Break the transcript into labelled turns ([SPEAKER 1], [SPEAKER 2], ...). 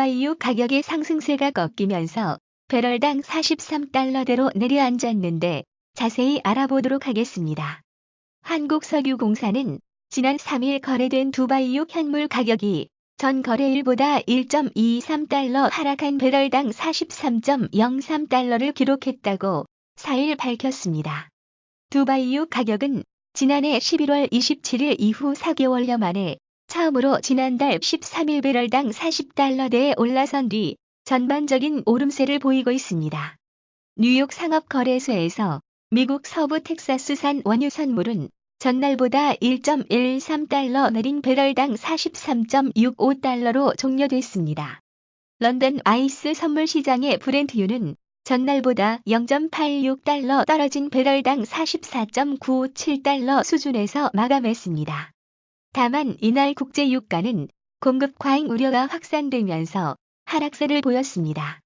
[SPEAKER 1] 두바이유 가격의 상승세가 꺾이면서 배럴당 43달러대로 내려앉았는데 자세히 알아보도록 하겠습니다. 한국석유공사는 지난 3일 거래된 두바이유 현물 가격이 전 거래일보다 1.23달러 하락한 배럴당 43.03달러를 기록했다고 4일 밝혔습니다. 두바이유 가격은 지난해 11월 27일 이후 4개월여 만에 처음으로 지난달 13일 배럴당 40달러대에 올라선 뒤 전반적인 오름세를 보이고 있습니다. 뉴욕 상업거래소에서 미국 서부 텍사스산 원유 선물은 전날보다 1.13달러 내린 배럴당 43.65달러로 종료됐습니다. 런던 아이스 선물 시장의 브렌트유는 전날보다 0.86달러 떨어진 배럴당 44.97달러 수준에서 마감했습니다. 다만 이날 국제 유가는 공급 과잉 우려가 확산되면서 하락세를 보였습니다.